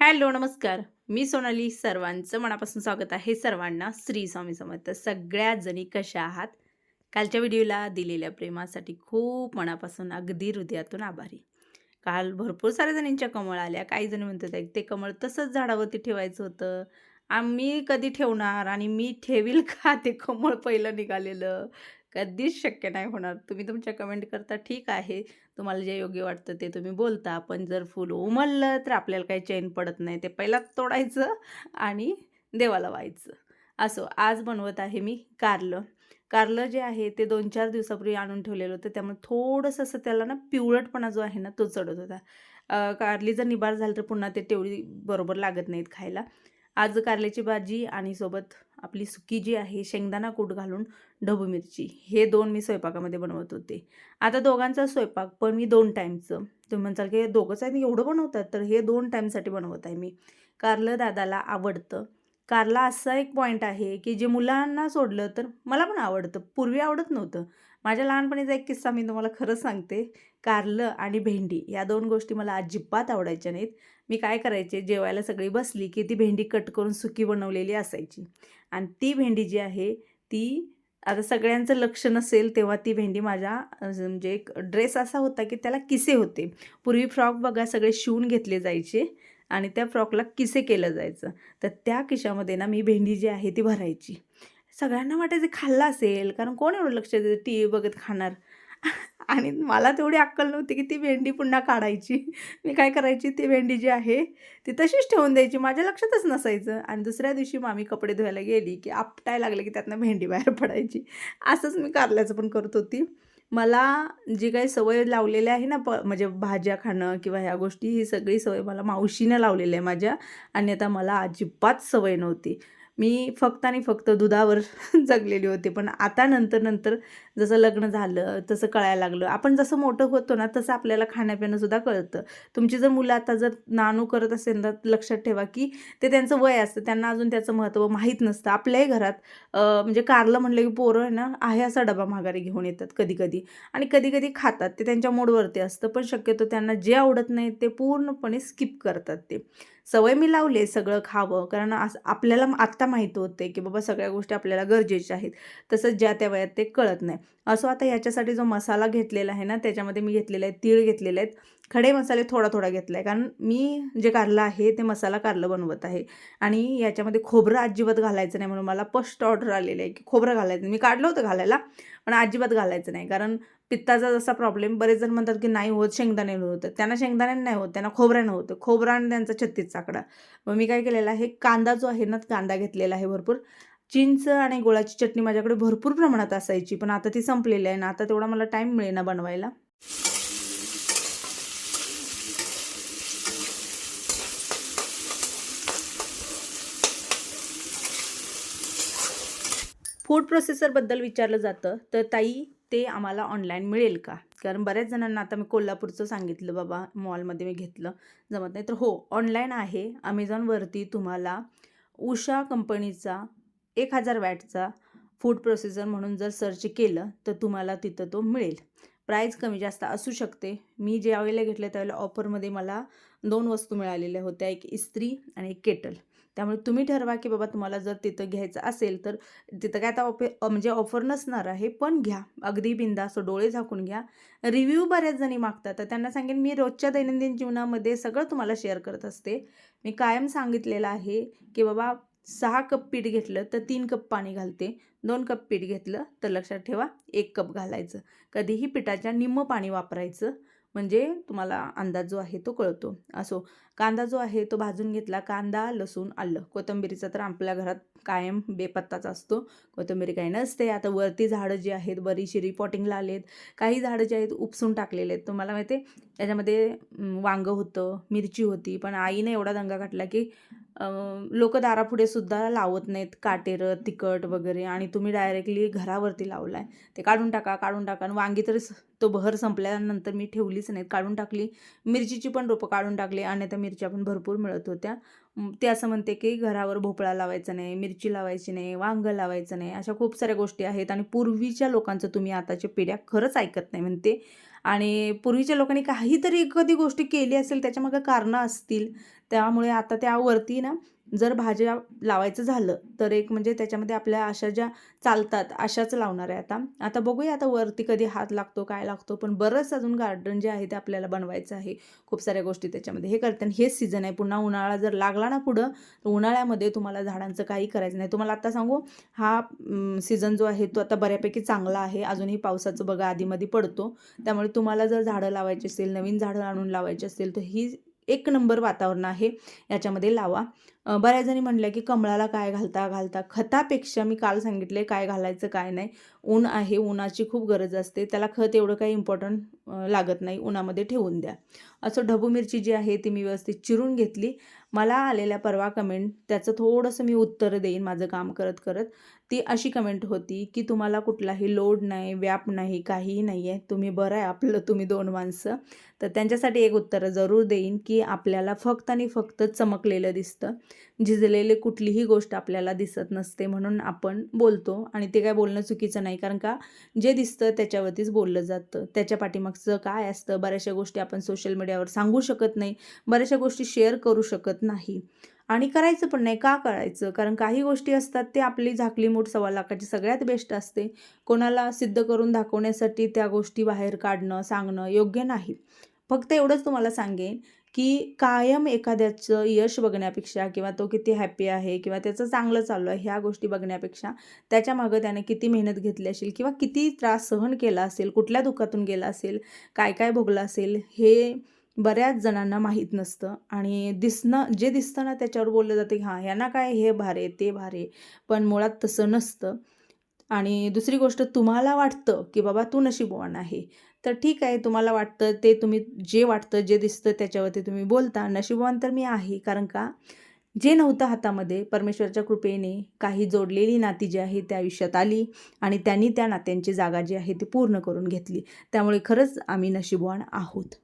Hello नमस्कार. मी सोनाली सर्वांचं मनापासून स्वागत आहे सर्वांना श्री स्वामी समर्थ. सगळ्या जणी कशा आहात? कालच्या व्हिडिओला दिलेल्या प्रेमासाठी खूप मनापासून अगदी हृदयातून आभारी. काल भरपूर साऱ्या जणींच्या कमळ आल्या. काही जणी म्हणतात ते कमळ तसंच झाडावरती ठेवायचं होतं. आम्ही कधी ठेवणार आणि मी ठेवील का ते कमळ पहिलं निघालेलं? कधीच शक्य नाही होणार. तुम्ही तुमच्या कमेंट करता ठीक आहे. तुम्हाला जे योग्य वाटतं ते तुम्ही बोलता. पण जर फुल उमललं तर आपल्याला काही चैन पडत नाही. ते पहिलाच तोडायचं आणि देवाला व्हायचं. असो आज बनवत आहे मी कारलं. कारलं जे आहे ते दोन चार दिवसापूर्वी आणून ठेवलेलं होतं. त्यामुळे थोडंसं असं त्याला ना पिवळटपणा जो आहे ना तो चढत होता. कारली जर निबार झाली तर पुन्हा ते तेवढी बरोबर लागत नाहीत खायला. आज कारल्याची भाजी आणि सोबत आपली सुकी जी आहे शेंगदाणा कूट घालून ढबू मिरची. हे दोन मी स्वयंपाकामध्ये बनवत होते. आता दोघांचा स्वयंपाक पण मी दोन टाईमचं. तुम्ही म्हणताल की दोघंच आहे एवढं बनवतात तर हे दोन टाईमसाठी बनवत आहे मी. कारलं दादाला आवडतं. कारला असा एक पॉईंट आहे की जे मुलांना सोडलं तर मला पण आवडतं. पूर्वी आवडत नव्हतं. माझ्या लहानपणीचा एक किस्सा मी तुम्हाला खरं सांगते. कारलं आणि भेंडी या दोन गोष्टी मला अजिबात आवडायच्या नाहीत. मी काय करायचे? जेवायला सगळी बसली की ती भेंडी कट करून सुकी बनवलेली असायची. आणि ती भेंडी जी आहे ती आता सगळ्यांचं लक्ष नसेल तेव्हा ती भेंडी माझ्या म्हणजे एक ड्रेस असा होता की त्याला किसे होते. पूर्वी फ्रॉक बघा सगळे शिवून घेतले जायचे आणि त्या फ्रॉकला किसे केलं जायचं. तर त्या किशामध्ये ना मी भेंडी जी आहे ती भरायची. सगळ्यांना वाटायचं खाल्लं असेल कारण कोण एवढं लक्ष देतं टी व्ही बघत खाणार? आणि मला तेवढी अक्कल नव्हती की ती भेंडी पुन्हा काढायची. मी काय करायची? ती भेंडी जी आहे ती तशीच ठेवून द्यायची माझ्या लक्षातच नसायचं. आणि दुसऱ्या दिवशी मामी कपडे धुवायला गेली की आपटाय लागले की त्यातनं भेंडी बाहेर पडायची. असंच मी कारल्याचं पण करत होती. मला जी काही सवय लावलेली आहे ना प म्हणजे भाज्या खाणं किंवा ह्या गोष्टी ही सगळी सवय मला मावशीनं लावलेली आहे माझ्या. आणि आता मला अजिबात सवय नव्हती. मी फक्त आणि फक्त दुधावर जगलेली होते. पण आता नंतर नंतर जसं लग्न झालं तसं कळायला लागलं. आपण जसं मोठं होतो ना तसं आपल्याला खाण्यापिणंसुद्धा कळतं. तुमची जर मुलं आता जर नाणू करत असेल तर लक्षात ठेवा की ते त्यांचं वय असतं. त्यांना अजून त्याचं महत्त्व माहीत नसतं. आपल्याही घरात म्हणजे कारलं म्हणलं की पोरं आहे ना आहे असा डबा माघारी घेऊन येतात कधी कधी आणि कधी कधी खातात. ते त्यांच्या मूडवरती असतं. पण शक्यतो त्यांना जे आवडत नाही ते पूर्णपणे स्किप करतात ते. सवय मी लावले सगळं खावं. कारण असं आपल्याला आत्ता माहीत होते की बाबा सगळ्या गोष्टी आपल्याला गरजेच्या आहेत. तसंच ज्या त्या वयात ते कळत नाही. असो आता याच्यासाठी जो मसाला घेतलेला आहे ना त्याच्यामध्ये मी घेतलेला आहे तीळ घेतलेले आहेत. खडे मसाले थोडा थोडा घेतला आहे कारण मी जे कारलं आहे ते मसाला कारलं बनवत आहे. आणि याच्यामध्ये खोबरं अजिबात घालायचं नाही म्हणून मला फर्स्ट ऑर्डर आलेलं आहे की खोबरं घालायचं मी काढलं होतं घालायला पण अजिबात घालायचं नाही. कारण पित्ताचा जसा प्रॉब्लेम बरेच जण म्हणतात की नाही होत शेंगदाणे होतं. त्यांना शेंगदाणे नाही होत त्यांना खोबऱ्यानं होतं. खोबरानं त्यांचा छत्तीस चाकडा मग मी काय केलेलं आहे कांदा जो आहे ना कांदा घेतलेला आहे भरपूर. चिंच आणि गुळाची चटणी माझ्याकडे भरपूर प्रमाणात असायची पण आता ती संपलेली आहे ना आता तेवढा मला टाईम मिळेना बनवायला. फूड प्रोसेसरबद्दल विचारलं जातं तर ताई ते आम्हाला ऑनलाईन मिळेल का? कारण बऱ्याच जणांना आता मी कोल्हापूरचं सांगितलं बाबा मॉलमध्ये मी घेतलं. जमत नाही. तर हो ऑनलाईन आहे. अमेझॉनवरती तुम्हाला उषा कंपनीचा एक हजार वॅटचा फूड प्रोसेसर म्हणून जर सर्च केलं तर तुम्हाला तिथं तो मिळेल. प्राईज कमी जास्त असू शकते. मी ज्यावेळेला घेतलं त्यावेळेला ऑफरमध्ये मला दोन वस्तू मिळालेल्या होत्या एक इस्त्री आणि एक केटल त्यामुळे तुम्ही ठरवा की बाबा तुम्हाला जर तिथं घ्यायचं असेल तर तिथं काय आता ऑफे म्हणजे ऑफर नसणार आहे पण घ्या. अगदी बिंदास डोळे झाकून घ्या. रिव्ह्यू बऱ्याच जणी मागतात. तर त्यांना सांगेन मी रोजच्या दैनंदिन जीवनामध्ये सगळं तुम्हाला शेअर करत असते. मी कायम सांगितलेलं आहे की बाबा सहा कप पीठ घेतलं तर तीन कप पाणी घालते. दोन कप पीठ घेतलं तर लक्षात ठेवा एक कप घालायचं. कधीही पिठाच्या निम्म पाणी वापरायचं. म्हणजे तुम्हाला अंदाज जो आहे तो कळतो. असो कांदा जो आहे तो भाजून घेतला कांदा लसूण आलं. कोथिंबिरीचा तर आपल्या घरात कायम बेपत्ताच असतो. कोथंबीरी काही नसते. आता वरती झाडं जी आहेत बरीचशी रिपॉटिंगला आलेत. काही झाडं जे आहेत उपसून टाकलेले आहेत. तुम्हाला माहिती आहे त्याच्यामध्ये वांगं होतं मिरची होती. पण आईने एवढा दंगा काटला की लोक दारापुढे सुद्धा लावत नाहीत काटेरं तिखट वगैरे आणि तुम्ही डायरेक्टली घरावरती लावलाय. ते काढून टाका काढून टाका आणि वांगी तर तो बहर संपल्यानंतर मी ठेवलीच नाहीत. काढून टाकली मिरचीची पण रोपं काढून टाकली आणि त्या मिरच्या पण भरपूर मिळत होत्या. ते असं म्हणते की घरावर भोपळा लावायचा नाही मिरची लावायची नाही वांगं लावायचं नाही अशा खूप साऱ्या गोष्टी आहेत आणि पूर्वीच्या लोकांचं तुम्ही आताच्या पिढ्या खरंच ऐकत नाही म्हणते. आणि पूर्वीच्या लोकांनी काहीतरी एखादी गोष्टी केली असेल त्याच्यामागं कारणं असतील. त्यामुळे आता त्यावरती ना जर भाज्या लावायचं झालं तर एक म्हणजे त्याच्यामध्ये आपल्या अशा ज्या चालतात अशाच लावणार आहे आता. आता बघूया आता वरती कधी हात लागतो काय लागतो पण बरंच अजून गार्डन जे आहे ते आपल्याला बनवायचं आहे. खूप साऱ्या गोष्टी त्याच्यामध्ये हे करते आणि हेच सीझन आहे. पुन्हा उन्हाळा जर लागला ना पुढं तर उन्हाळ्यामध्ये तुम्हाला झाडांचं काही करायचं नाही. तुम्हाला आता सांगू हा सीझन जो आहे तो आता बऱ्यापैकी चांगला आहे. अजूनही पावसाचं बघा आधीमध्ये पडतो. त्यामुळे तुम्हाला जर झाडं लावायची असेल नवीन झाडं आणून लावायची असेल तर ही एक नंबर वातावरण आहे. याच्यामध्ये लावा. बऱ्याच जणी म्हणल्या की कमळाला काय घालता घालता खतापेक्षा मी काल सांगितले काय घालायचं काय नाही. ऊन आहे उन्हाची खूप गरज असते. त्याला खत एवढं काही इम्पॉर्टंट लागत नाही. उन्हामध्ये ठेवून द्या. असं ढबू मिरची जी आहे ती मी व्यवस्थित चिरून घेतली. मला आलेल्या परवा कमेंट त्याचं थोडंसं मी उत्तर देईन माझं काम करत करत. ती अशी कमेंट होती की तुम्हाला कुठलाही लोड नाही व्याप नाही काहीही नाही आहे तुम्ही बरं आहे आपलं तुम्ही दोन माणसं. तर त्यांच्यासाठी एक उत्तर जरूर देईन की आपल्याला फक्त आणि फक्त चमकलेलं दिसतं. झिजलेली कुठलीही गोष्ट आपल्याला दिसत नसते म्हणून आपण बोलतो आणि ते काय बोलणं चुकीचं नाही. कारण का? जे दिसतं त्याच्यावरतीच बोललं जातं. त्याच्या पाठीमागचं काय असतं? बऱ्याचशा गोष्टी आपण सोशल मीडियावर सांगू शकत नाही. बऱ्याचशा गोष्टी शेअर करू शकत नाही. आणि करायचं पण नाही. का करायचं? कारण काही गोष्टी असतात ते आपली झाकली मूठ सव्वा लाखाची सगळ्यात बेस्ट असते. कोणाला सिद्ध करून दाखवण्यासाठी त्या गोष्टी बाहेर काढणं सांगणं योग्य नाही. फक्त एवढंच तुम्हाला सांगेन की कायम एखाद्याचं यश बघण्यापेक्षा किंवा तो किती हॅपी आहे किंवा त्याचं चांगलं चालू आहे ह्या गोष्टी बघण्यापेक्षा त्याच्यामागं त्याने किती मेहनत घेतली असेल किंवा किती त्रास सहन केला असेल कुठल्या दुःखातून गेला असेल काय काय भोगलं असेल हे बऱ्याच जणांना माहीत नसतं. आणि दिसणं जे दिसतं ना त्याच्यावर बोललं जातं की हां ह्यांना काय हे भारे ते भारे. पण मुळात तसं नसतं. आणि दुसरी गोष्ट तुम्हाला वाटतं की बाबा तू नशीबवान आहे. तर ठीक आहे तुम्हाला वाटतं ते तुम्ही जे वाटतं जे दिसतं त्याच्यावरती तुम्ही बोलता. नशीबवान तर मी आहे कारण का? जे नव्हतं हातामध्ये परमेश्वराच्या कृपेने काही जोडलेली नाती जी आहे त्या आयुष्यात आली आणि त्यांनी त्या नात्यांची जागा जी आहे ती पूर्ण करून घेतली. त्यामुळे खरंच आम्ही नशीबवान आहोत.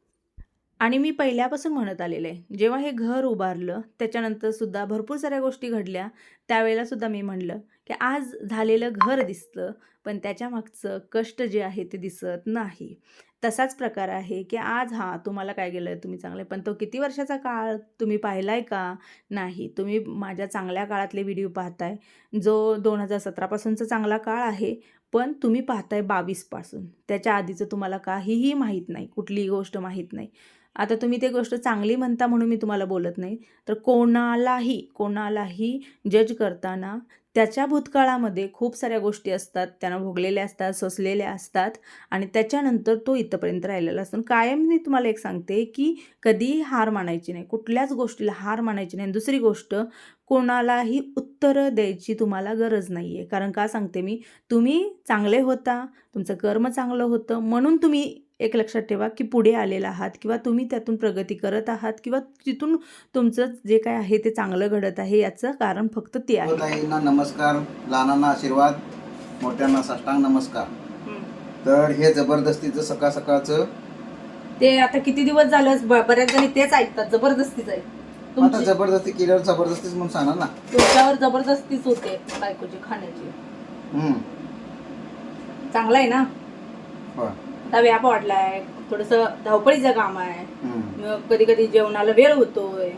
आणि मी पहिल्यापासून म्हणत आलेलं आहे जेव्हा हे घर उभारलं त्याच्यानंतर सुद्धा भरपूर साऱ्या गोष्टी घडल्या त्यावेळेला सुद्धा मी म्हणलं की आज झालेलं घर दिसतं पण त्याच्या मागचं कष्ट जे आहे ते दिसत नाही. तसाच प्रकार आहे की आज हा तुम्हाला काय गेलं तुम्ही चांगले पण तो किती वर्षाचा काळ तुम्ही पाहिला आहे का? नाही. तुम्ही माझ्या चांगल्या काळातले व्हिडिओ पाहताय जो दोन हजार सतरापासूनचा चांगला काळ आहे पण तुम्ही पाहताय बावीसपासून. त्याच्या आधीचं तुम्हाला काहीही माहीत नाही कुठलीही गोष्ट माहीत नाही. आता तुम्ही ते गोष्ट चांगली म्हणता म्हणून मी तुम्हाला बोलत नाही. तर कोणालाही कोणालाही जज करताना त्याच्या भूतकाळामध्ये खूप साऱ्या गोष्टी असतात. त्यांना भोगलेल्या असतात सोसलेल्या असतात आणि त्याच्यानंतर तो इथंपर्यंत राहिलेला असतो. कायम मी तुम्हाला एक सांगते की कधीही हार मानायची नाही. कुठल्याच गोष्टीला हार मानायची नाही. आणि दुसरी गोष्ट कोणालाही उत्तरं द्यायची तुम्हाला गरज नाही आहे कारण का सांगते मी? तुम्ही चांगले होता तुमचं कर्म चांगलं होतं म्हणून तुम्ही एक लक्षात ठेवा की पुढे आलेला आहात किंवा तुम्ही त्यातून प्रगती करत आहात किंवा तिथून तुमचं जे काय आहे ते चांगलं घडत आहे याचं कारण फक्त ते आहे. ताईंना नमस्कार लहानांना आशीर्वाद मोठ्यांना साष्टांग नमस्कार. तर हे जबरदस्तीचं सकाळ सकाळचं ते आता किती दिवस झालं? बऱ्याच जणी तेच ऐकतात जबरदस्तीच आहे. आता जबरदस्ती केल्यावर जबरदस्तीच म्हणून सांगा ना. तुमच्यावर जबरदस्तीच होते बायकोची खाण्याची. हम्म. चांगलं आहे ना. आता व्याप वाढलाय. थोडस धावपळीचं काम आहे. हम्म. कधी कधी जेवणाला वेळ होतोय.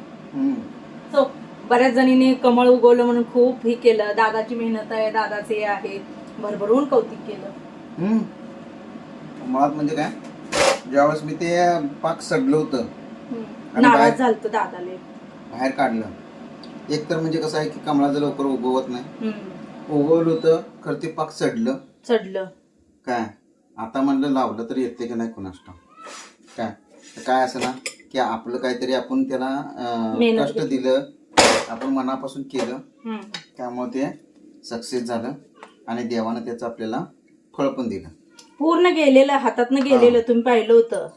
सो बऱ्याच जणींनी कमळ उगवलं म्हणून खूप हे केलं. दादाची मेहनत आहे दादाचे हे आहे. भरभरून कौतिक केलं. मुळात म्हणजे काय? ज्यावेळेस मी ते पाक सडलं होतं. नाराज झालत दादाले. बाहेर काढलं. एक तर म्हणजे कसं आहे की कमळाचं लवकर उगवत नाही. उगवलं होतं खरं ते पाक सडलं. चढलं काय? आता म्हणलं लावलं तर येते की नाही ठाऊक. काय काय असं ना की आपलं काहीतरी आपण त्याला कष्ट दिलं आपण मनापासून केलं. त्यामुळे ते सक्सेस झालं आणि देवानं त्याचं आपल्याला फळ पण दिलं पूर्ण गेलेलं हातातनं गेलेलं तुम्ही पाहिलं होतं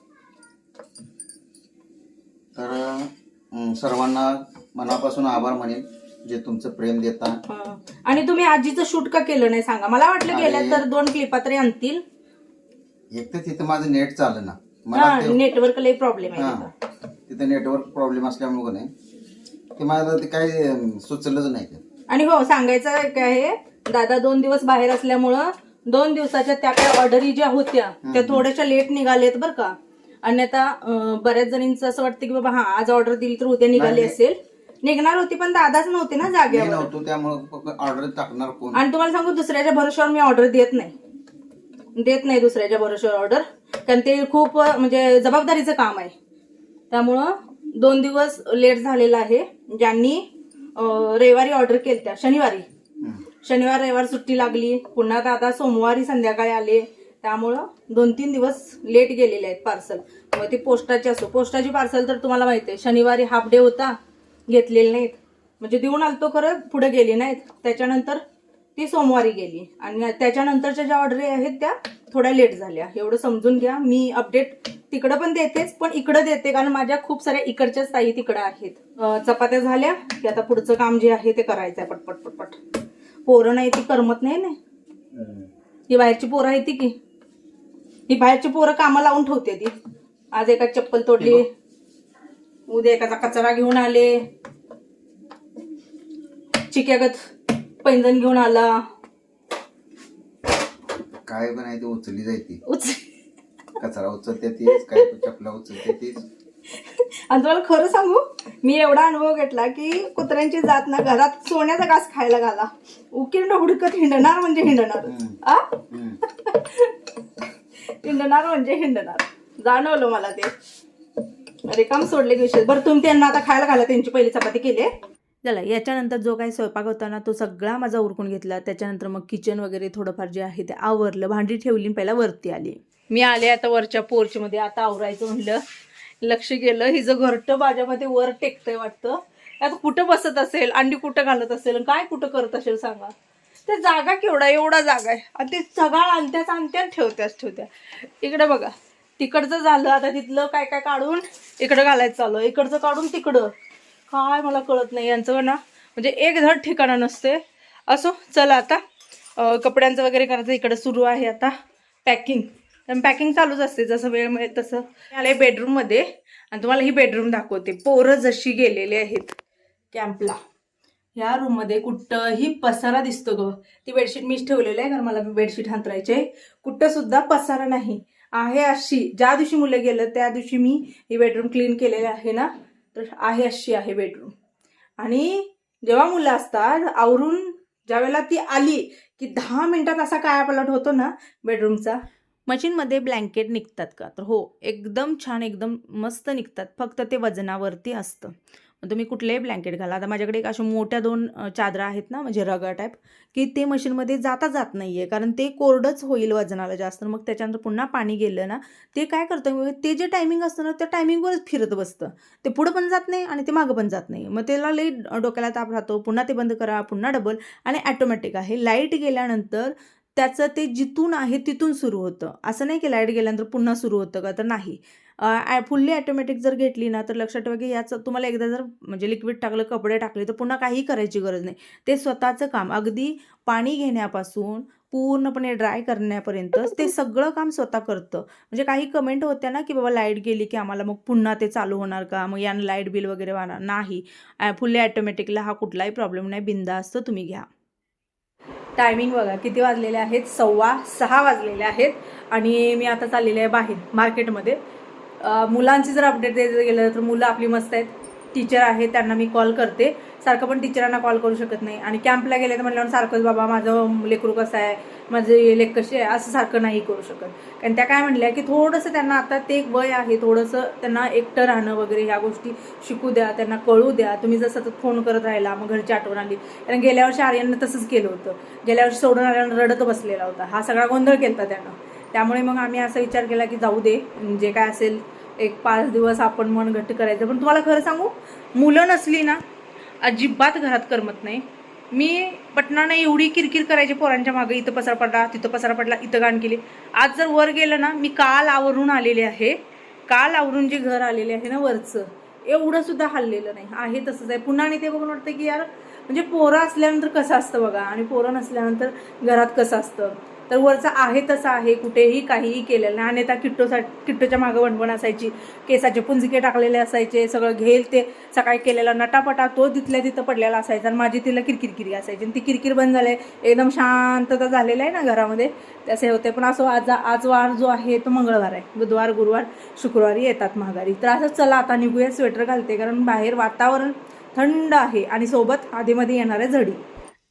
तर सर्वांना मनापासून आभार म्हणेन जे तुमचं प्रेम देता. आणि तुम्ही आजीचं शूट का केलं नाही सांगा मला वाटलं. गेल्या तर दोन क्लिपा तरी आणतील एक तर तिथं माझं नेट चाललं ना. मला ते नेटवर्क लई प्रॉब्लेम आहे हा. तिथं. तिथं नेटवर्क प्रॉब्लेम असल्यामुळे नाही ते मला ते काही अं, सुचलंच नाही ते. आणि हो सांगायचं काय आहे दादा दोन दिवस बाहेर असल्यामुळं दोन दिवसाच्या त्या काही ऑर्डरी ज्या होत्या त्या. थोड्याशा लेट निघालेत बरं का. आणि आता अं, बऱ्याच जणींचं असं वाटतं की बाबा हा आज ऑर्डर दिली तर उद्या निघाली नाही. असेल. निघणार होती पण दादाच नव्हते ना मी जागेवर. नव्हतो त्यामुळे ऑर्डर टाकणार कोण? आणि तुम्हाला सांगू दुसऱ्याच्या भरोश्यावर मी ऑर्डर देत नाही. देत नाही दुसऱ्याच्या भरोश्यावर ऑर्डर कारण ते खूप म्हणजे जबाबदारीचं काम आहे. त्यामुळं दोन दिवस लेट झालेला आहे. ज्यांनी रविवारी ऑर्डर केली त्या शनिवारी. शनिवार रविवार सुट्टी लागली. पुन्हा दादा सोमवारी संध्याकाळी आले. त्यामुळं दोन तीन दिवस लेट गेलेले आहेत पार्सल मग ती पोस्टाची असो. पोस्टाची पार्सल तर तुम्हाला माहिती आहे शनिवारी हाफ डे होता घेतलेले नाहीत. म्हणजे देऊन आलतो खरं पुढे गेली नाहीत. त्याच्यानंतर ती सोमवारी गेली. आणि त्याच्यानंतरच्या ज्या ऑर्डरी आहेत त्या थोड्या लेट झाल्या. एवढं समजून घ्या. मी अपडेट तिकडं पण देतेच पण इकडं देते. कारण माझ्या खूप साऱ्या इकडच्याच ताई तिकडं आहेत. चपात्या झाल्या की आता पुढचं काम जे आहे ते करायचं आहे पटपट पटपट. पोरं नाही ती करमत नाही ना. ही बाहेरची पोरं आहे ती की? ही बाहेरची पोरं कामं लावून ठेवते ती. आज एका चप्पल तोडली. उद्या एकाचा कचरा घेऊन आले. चिक्यागत पैंजण घेऊन आला. काय पण आहे ते उचलली जायती कचरा उचलते तीच काय पण चपला उचलते तीच आणि तुम्हाला खरं सांगू मी एवढा अनुभव घेतला की कुत्र्यांची जात ना घरात सोन्याचा घास खायला घाला. उकिरड हुडकत हिंडणार म्हणजे हिंडणार. आ? हम्म. हिंडणार म्हणजे हिंडणार. जाणवलं मला ते. अरे काम सोडले की विषय बरं तुम्ही त्यांना आता खायला घाला त्यांची पहिली चपाती केली झाला याच्यानंतर जो काही स्वयंपाक होता ना तो सगळा माझा उरकून घेतला. त्याच्यानंतर मग किचन वगैरे थोडंफार जे आहे ते आवरलं. भांडी ठेवली पहिला वरती आली. मी आले आता वरच्या पोर्चमध्ये आता आवरायचं म्हणलं. लक्ष गेलं. हिचं घरटं माझ्यामध्ये वर टेकतंय वाटतं. आता कुठं बसत असेल? अंडी कुठं घालत असेल? काय कुठं करत असेल सांगा? ते जागा केवढा एवढा जागा आहे. आणि ते सगळं आणत्याच आणत्याच ठेवत्याच ठेवत्या इकडे बघा. तिकडचं झालं. आता तिथलं काय काय काढून इकडं घालायचं चालू इकडचं काढून तिकडं. काय मला कळत नाही यांचं ना म्हणजे एक धड ठिकाणं नसते. असो चला आता. कपड्यांचं वगैरे करायचं इकडं सुरू आहे आता पॅकिंग. तर पॅकिंग चालूच असते जसं वेळ मिळेल तसं. आलं आले बेडरूममध्ये आणि तुम्हाला ही बेडरूम दाखवते. पोरं जशी गेलेली आहेत कॅम्पला. ह्या रूममध्ये कुठंही पसारा दिसतो ग. ती बेडशीट मीच ठेवलेली आहे कारण मला बेडशीट हातरायचे कुठंसुद्धा पसारा नाही. आहे अशी. ज्या दिवशी मुलं गेलं त्या दिवशी मी ही बेडरूम क्लीन केलेली आहे ना. तर आहे अशी आहे बेडरूम आणि जेव्हा मुलं असतात आवरून ज्यावेळेला ती आली की दहा मिनिटात असा कायापलट होतो ना बेडरूमचा मशीनमध्ये ब्लँकेट निघतात का? तर हो एकदम छान एकदम मस्त निघतात. फक्त ते वजनावरती असतं. तुम्ही कुठलेही ब्लँकेट घाला. आता माझ्याकडे एक अशा मोठ्या दोन चादरा आहेत ना म्हणजे रगा टाईप की ते मशीनमध्ये जाता जात नाही आहे कारण ते कोरडंच होईल वजनाला जास्त. मग त्याच्यानंतर पुन्हा पाणी गेलं ना ते काय करतं म्हणजे ते जे टायमिंग असतं ना त्या टायमिंगवरच फिरत बसतं. ते पुढं पण जात नाही आणि ते मागं पण जात नाही. मग त्याला लई डोक्याला ताप राहतो. पुन्हा ते बंद करा पुन्हा डबल आणि ॲटोमॅटिक आहे. लाइट गेल्यानंतर त्याचं ते जिथून आहे तिथून सुरू होतं. असं नाही की लाइट गेल्यानंतर पुन्हा सुरू होतं का? तर नाही. फुल्ली ॲटोमॅटिक जर घेतली ना तर लक्षात ठेवा की याचं तुम्हाला एकदा जर म्हणजे लिक्विड टाकलं कपडे टाकले तर पुन्हा काही करायची गरज नाही. ते स्वतःचं काम अगदी पाणी घेण्यापासून पूर्णपणे ड्राय करण्यापर्यंत ते सगळं काम स्वतः करतं. म्हणजे काही कमेंट होत्या ना की बाबा लाइट गेली की आम्हाला मग पुन्हा ते चालू होणार का? मग यानं लाइट बिल वगैरे वाहणार नाही. फुल्ली ॲटोमॅटिकला हा कुठलाही प्रॉब्लेम नाही. बिंदा असतं तुम्ही घ्या. टायमिंग बघा किती वाजलेले आहेत? सव्वा सहा वाजलेले आहेत. आणि मी आता चाललेले आहे बाहेर मार्केटमध्ये मुलांची जर अपडेट द्यायचं गेलं तर मुलं आपली मस्त आहेत. टीचर आहेत त्यांना मी कॉल करते. सारखं पण टीचरांना कॉल करू शकत नाही. आणि कॅम्पला गेले तर म्हटल्यावर सारखंच बाबा माझं लेकरू कसं आहे? माझे लेख कशी आहे? असं सारखं नाही करू शकत. कारण त्या काय म्हणल्या की थोडंसं त्यांना आता ते एक वय आहे. थोडंसं त्यांना एकटं राहणं वगैरे ह्या गोष्टी शिकू द्या त्यांना कळू द्या. तुम्ही जर सतत फोन करत राहिला मग घरची आठवण आली. कारण गेल्या वर्षी आर्यानं तसंच केलं होतं. गेल्या वर्षी सोडून आल्यानं रडत बसलेला होता. हा सगळा गोंधळ केला त्यानं. त्यामुळे मग आम्ही असा विचार केला की जाऊ दे. जे काय असेल एक पाच दिवस आपण मन घट्ट करायचं. पण तुम्हाला खरं सांगू मुलं नसली ना अजिबात घरात करमत नाही. मी पटणानं एवढी किरकिर करायची पोरांच्या मागे इथं पसार पडला तिथं पसारा पडला इथं गाण केली. आज जर वर गेलं ना मी काल आवरून आलेले आहे. काल आवरून जे घर आलेले आहे ना वरचं एवढं सुद्धा हल्लेलं नाही. आहे तसंच आहे. पुन्हा आणि ते बघून वाटतं की यार म्हणजे पोरं असल्यानंतर कसं असतं बघा. आणि पोरं नसल्यानंतर घरात कसं असतं? तर वरचं आहे तसं आहे कुठेही काहीही केलेलं नाही. आणि त्या किट्टोसा किट्टोच्या मागं वणवण असायची. केसाचे पुंजिके टाकलेले असायचे सगळं घेईल ते सकाळी केलेला नटापटा तो तिथल्या तिथं पडलेला असायचा. आणि माझी तिला किरकिरकिरी असायची. आणि ती किरकिर बंद झाले. एकदम शांतता झालेलं आहे ना घरामध्ये. तसे होते. पण असं आज आज वार जो आहे तो मंगळवार आहे. बुधवार गुरुवार शुक्रवारी येतात महागारी. तर असं चला आता निघूया स्वेटर घालते. कारण बाहेर वातावरण थंड आहे. आणि सोबत आधीमध्ये येणाऱ्या झडी.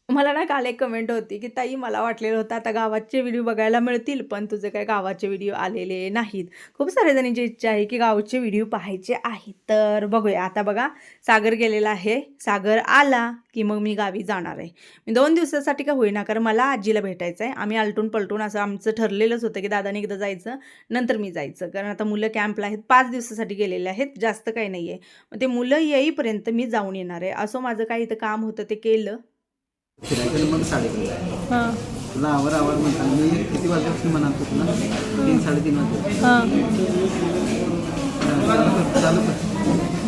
मला ना काल एक कमेंट होती की ताई मला वाटलेलं होतं आता गावाचे व्हिडिओ बघायला मिळतील पण तुझे काय गावाचे व्हिडिओ आलेले नाहीत. खूप साऱ्या जणींची इच्छा आहे की गावचे व्हिडिओ पाहायचे आहेत. तर बघूया. आता बघा सागर गेलेला आहे. सागर आला की मग मी गावी जाणार आहे. मी दोन दिवसासाठी का होईना कारण मला आजीला भेटायचं आहे आम्ही आलटून पलटून असं आमचं ठरलेलंच होतं की दादाने एकदा जायचं नंतर मी जायचं. कारण आता मुलं कॅम्पला आहेत पाच दिवसासाठी गेलेले आहेत जास्त काही नाही आहे मग ते मुलं येईपर्यंत मी जाऊन येणार आहे. असं माझं काही इथं काम होतं ते केलं. फिरायचं मग साडेतीन हां. तुला आवर आवर म्हणताना मी किती वाजल्यापासून म्हणत होतो ना तीन साडेतीन वाजता. हां. चालू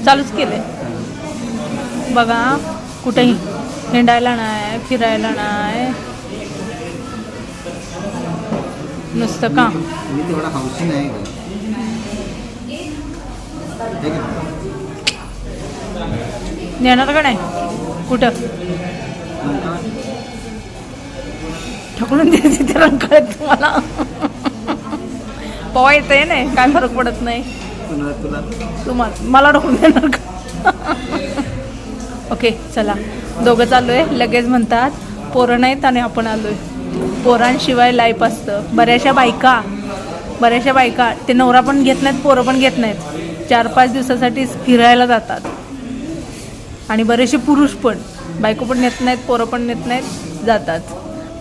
चालूच केले बघा कुठेही हिंडायला नाही फिरायला नाही नुसतं का मी तेवढा हौशी नाही घे. नेणार का नाही? कुठं? ढकलून द्यायची ते रंकाळ्यात तुम्हाला. पवा येते नाही काय फरक पडत नाही. तुला तुम्हाला मला ढकलून देणार का? ओके चला. दोघं चालू आहे लगेच म्हणतात पोरं नाहीत आणि आपण आलोय. पोरांशिवाय लाईफ असतं. बऱ्याचशा बायका बऱ्याचशा बायका ते नवरा पण घेत नाहीत पोरं पण घेत नाहीत. चार पाच दिवसासाठी फिरायला जातात. आणि बरेचसे पुरुष पण बायको पण नेत नाहीत पोरं पण नेत नाहीत जातात.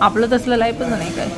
आपलं तसलं लाईफच नाही काय.